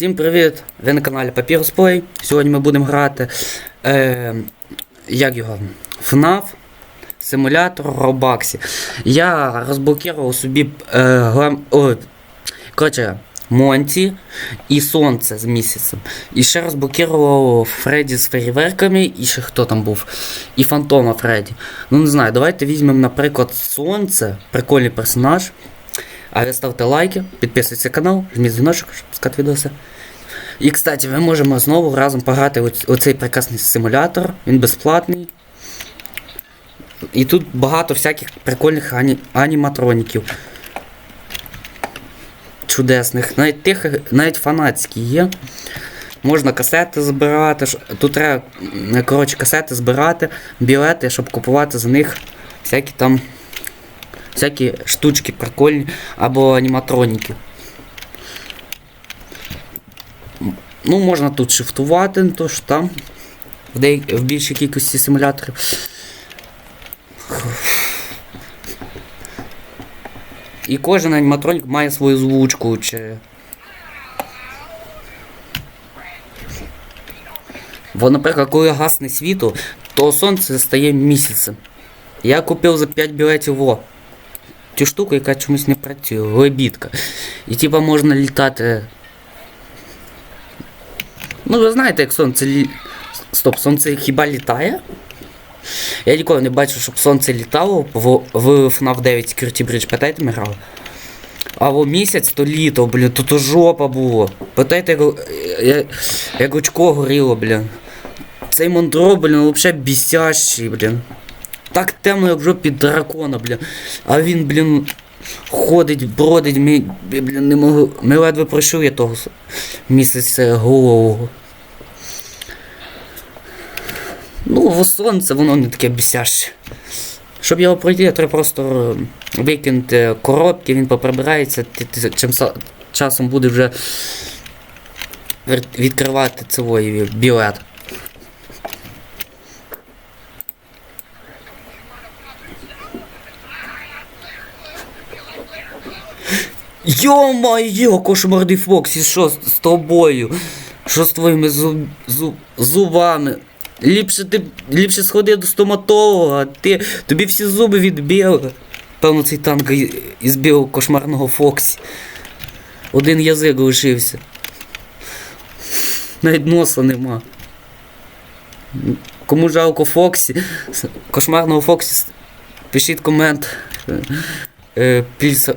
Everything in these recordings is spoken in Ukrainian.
Всім привіт! Ви на каналі Papyrus. Сьогодні ми будемо грати. Е, як його? FNAF симулятор Roblox. Я розблокував собі е, глам... Ой, коротше, Монті і Сонце з місяцем. І ще розблокував Фредді з фейерверками, і ще хто там був. І Фантома Фредді. Ну не знаю, давайте візьмемо, наприклад, Сонце, прикольний персонаж. А ви ставте лайки, підписуйтесь на канал, жміть дзвіночок, щоб пускати відоси. І, кстати, ми можемо знову разом пограти у оцей прекрасний симулятор. Він безплатний. І тут багато всяких прикольних ані... аніматроніків. Чудесних. Навіть тих, навіть фанатські є. Можна касети збирати. Тут треба, коротше, касети збирати, білети, щоб купувати за них всякі там всякі штучки прикольні або аніматроніки. Ну, можна тут шифтувати, то ж там в, деяк... в більшій кількості симуляторів. І кожен аніматронік має свою звучку чи. Бо, наприклад, коли гасне світло, то сонце стає місяцем. Я купив за 5 білетів во цю штуку, яка чомусь не працює, лебідка. І типа можна літати. Ну, ви знаєте, як сонце лі... Стоп, сонце хіба літає? Я ніколи не бачив, щоб сонце літало в, в FNAF 9 Security Bridge, питайте, ми грали. А во місяць то літо, блін, то то жопа було. Питайте, як, як, як очко горіло, блін. Цей Мондро, блін, взагалі бісящий, блін. Так темно, як в жопі дракона, блін. А він, блін, ходить, бродить, ми, блін, не можу. Ми ледве пройшли я того місяця голового. Ну, во сонце воно не таке бісяще. Щоб його пройти, я треба просто е, викинути коробки, він поприбирається, чим часом буде вже відкривати цілий білет. Йо-моє, кошмарний Фоксі, що з, з тобою? Що з твоїми зуб, зуб, зубами? Ліпше ти ліпше сходи до стоматолога, ти, тобі всі зуби відбили. Певно, цей танк із білого кошмарного Фоксі. Один язик лишився. Навіть носа нема. Кому жалко Фоксі, кошмарного Фоксі, пишіть комент. Е, Плюс.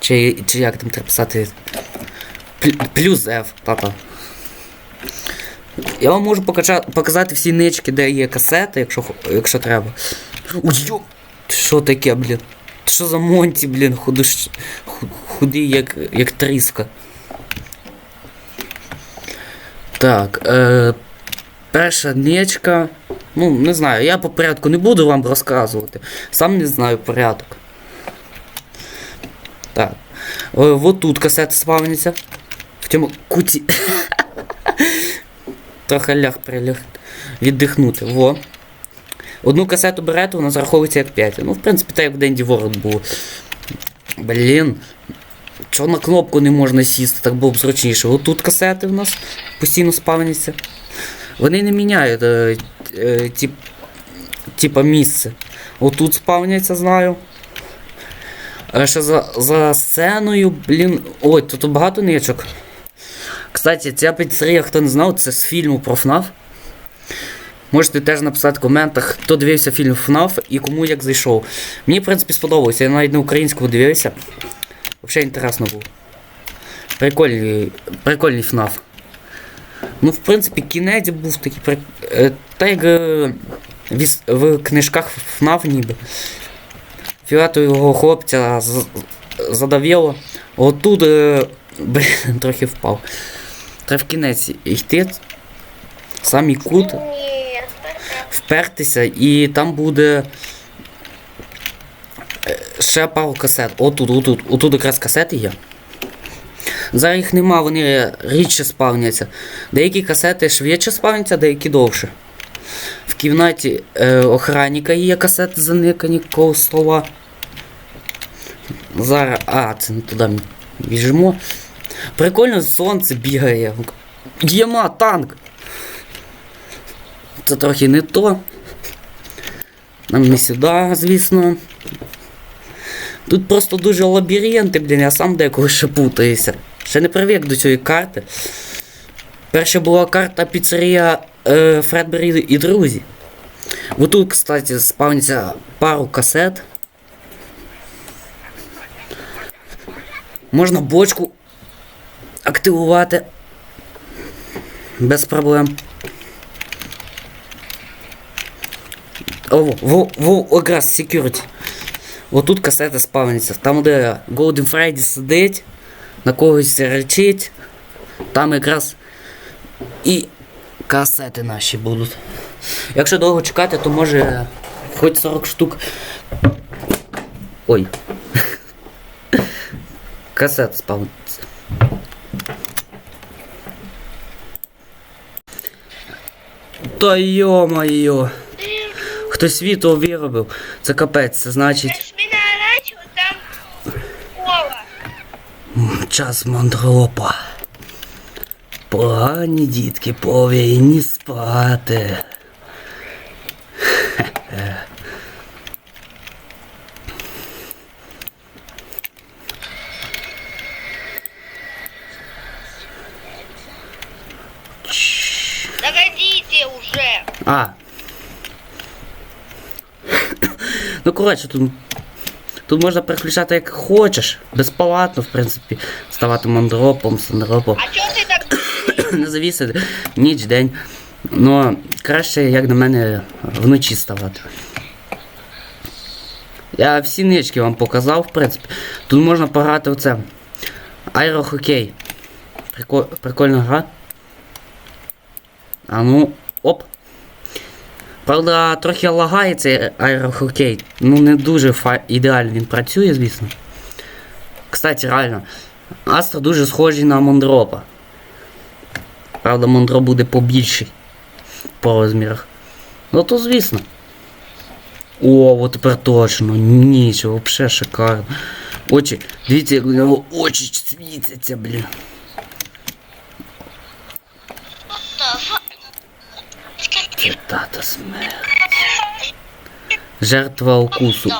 Чи, чи як там треба писати? Плю- Плюс F, тата. Я вам можу покача- показати всі нички, де є касети, якщо, якщо треба. Ой! Що таке, блін? Що за Монті, блін, худий, як, як тріска. Так, е, перша ничка. Ну, не знаю, я по порядку не буду вам розказувати. Сам не знаю порядок. Так. Е, вот тут касети спавняться. В цьому куті. Трохи ляг приляг. Віддихнути. Во. Одну касету берете, вона зараховується як 5. Ну, в принципі, так як в Денді World було. Блін. Чого на кнопку не можна сісти, так було б зручніше. От тут касети в нас постійно спавняться. Вони не міняють е, е, тип, типа місце. Отут спавняться, знаю. А ще за, за сценою, блін. Ой, тут, багато ничок. Кстати, ця піцерія, хто не знав, це з фільму про FNAF. Можете теж написати в коментах, хто дивився фільм FNAF і кому як зайшов. Мені, в принципі, сподобалося. Я навіть на українському дивився. Взагалі інтересно було. Прикольний, прикольний FNAF. Ну, в принципі, кінець був такий е, Та як е, в, в книжках FNAF ніби. Фіолетового хлопця з- задавило. Отут, е, блін, трохи впав. Треба в кінець йти. Самий кут, впертися, і там буде. Ще пару касет. Отут, отут, отут якраз касети є. Зараз їх нема, вони рідше спавняться. Деякі касети швидше спавняться, деякі довше. В кімнаті е, охранника є касети заникані коло слова. Зараз. А, це не туди біжимо. Прикольно сонце бігає. Єма, танк. Це трохи не то. Нам не сюди, звісно. Тут просто дуже лабіринти, блін, я сам деколи ще путаюся. Ще не привик до цієї карти. Перша була карта піцерія е, Фредбері і друзі. Вот тут, кстати, спавниться пару касет. Можна бочку активувати. Без проблем. О, во, во, якраз security. От тут касети спавняться. Там, де Golden Freddy сидить, на когось речить. Там якраз і касети наші будуть. Якщо довго чекати, то може хоч 40 штук. Ой. Касет спавниться. Та йо-моє. Хтось світло виробив. Це капець, це значить. Час мандропа. Погані дітки повинні спати. Хе-хе. Чш. Догодите уже. А. Ну, коротше, тут. Тут можна переключати як хочеш. Безплатно, в принципі. Ставати мандропом, сандропом. А чё ты так... не завісити ніч, день. Ну, краще, як на мене, вночі ставати. Я всі нички вам показав, в принципі. Тут можна пограти в це. Аерохокей. Прикол... Прикольна гра. А ну. Правда, трохи лагає цей аерохокей. Ну, не дуже фа... ідеально він працює, звісно. Кстати, реально, Астра дуже схожий на Мондропа. Правда, Мондро буде побільший по розмірах. Ну то звісно. О, от тепер точно. Нічого, взагалі шикарно. Очі, дивіться, як у нього очі світяться, блін. Тата смерть. Жертва укусу.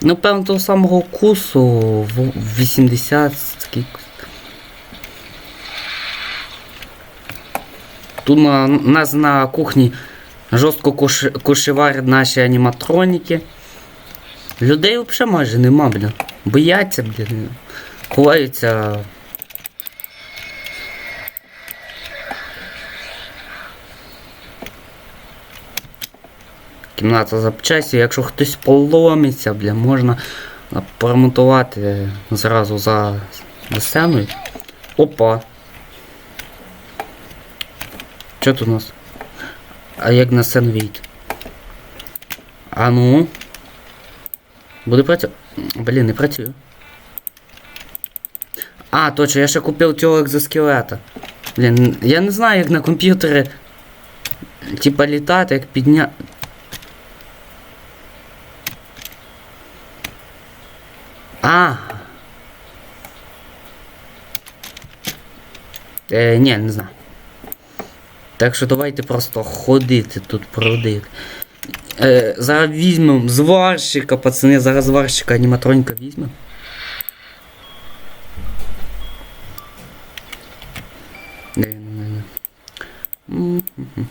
Ну, певно, того самого укусу в 80 скільки. Тут на, нас на кухні жорстко кош, кошеварять наші аніматроніки. Людей взагалі майже нема, блін. Бояться, блін. Ховаються. Кімната запчасті, якщо хтось поломиться, бля, можна а, поремонтувати зразу за, сценою. Опа. Що тут у нас? А як на сцену вийти? А ну. Буде працювати. Блін, не працює. А, точно, я ще купив цього екзоскелета. Блін, я не знаю, як на комп'ютері. Типа літати, як підняти. А. Е, ні, не знаю. Так що давайте просто ходити тут продити. Е, зараз візьмемо зварщика, пацани, зараз зварщика аніматроніка візьмемо. Він у мене? М-м-м.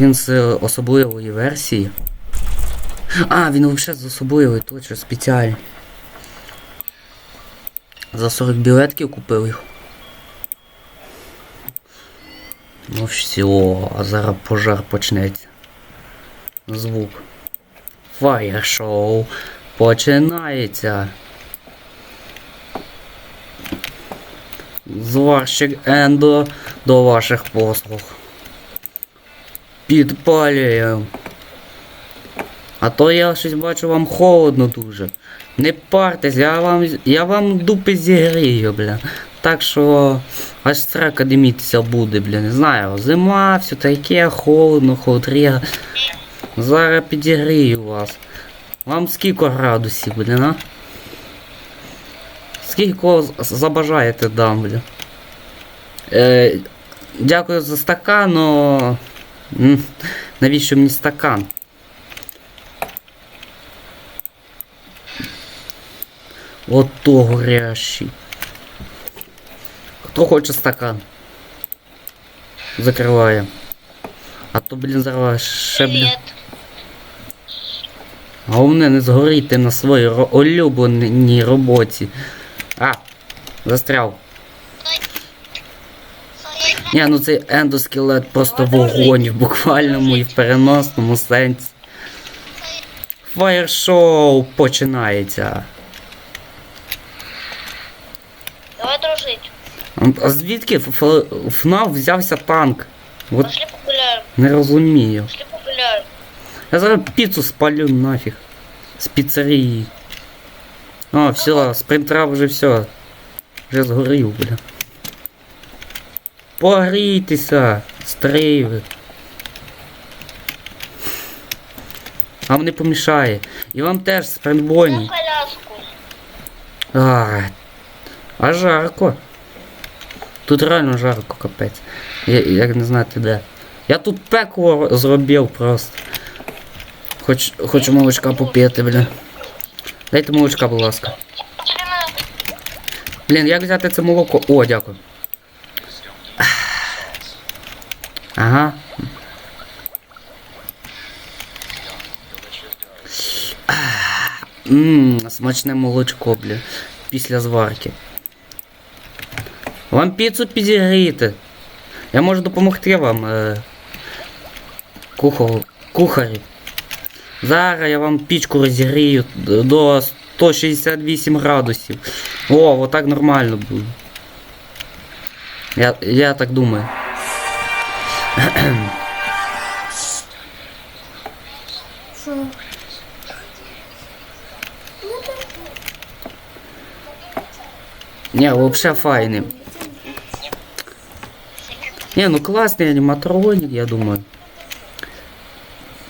Він з е, особливої версії. А, він взагалі з особливої, точно спеціальний. За 40 білетків купив їх. Ну все, а зараз пожар почнеться. Звук. Фаєр шоу починається. Зварщик Ендо до ваших послуг. Підпалюємо. А то я щось бачу вам холодно дуже. Не партесь, я вам я вам дупи зігрію, бля. Так що аж срака димітися буде, бля. Не знаю. Зима, все таке, холодно, холодріга. Зараз підігрію вас. Вам скільки градусів, блін, а? Скільки забажаєте дам, блін. Е, дякую за стакан, но... Навіщо мені стакан? Ото горящий. Хто хоче стакан? Закриває. А то, блін, зараз ще, блін. Головне не згоріти на своїй улюбленій роботі. А, застряв. Ні, ну цей ендоскелет просто вогонь в буквальному і в переносному сенсі. Фаєр-шоу починається. А звідки ФНАФ взявся танк? От Пошли погуляем. не розумію. Пошли погуляем. Я зараз піцу спалю нафіг. З піцерії. О, все, спринтрап вже все. Вже згорів, бля. Погрійтеся, стрейви. Вам не помішає. І вам теж На спринтбойні. А, а жарко. Тут реально жарко, капець. Я, як не знати де. Я тут пекло зробив просто. Хоч, хочу молочка попити, блін. Дайте молочка, будь ласка. Блін, як взяти це молоко? О, дякую. Ага. Ммм, смачне молочко, блін. Після зварки. Вам піцу підігріти. Я можу допомогти вам. Е... Кухар... Кухарі. Зараз я вам пічку розігрію до 168 градусів. О, отак нормально буде. Я, я так думаю. Не, вообще файний. Не, ну классный аниматроник, я думаю.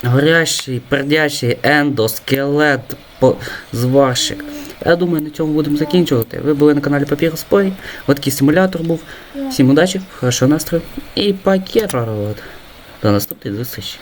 Горящий, пердящий эндоскелет зварщик. Я думаю, на цьому будемо закінчувати. Ви були на каналі Папір Спой. Отакий такий симулятор був. Всім удачі, хорошого настрою і пакет. До наступної зустрічі.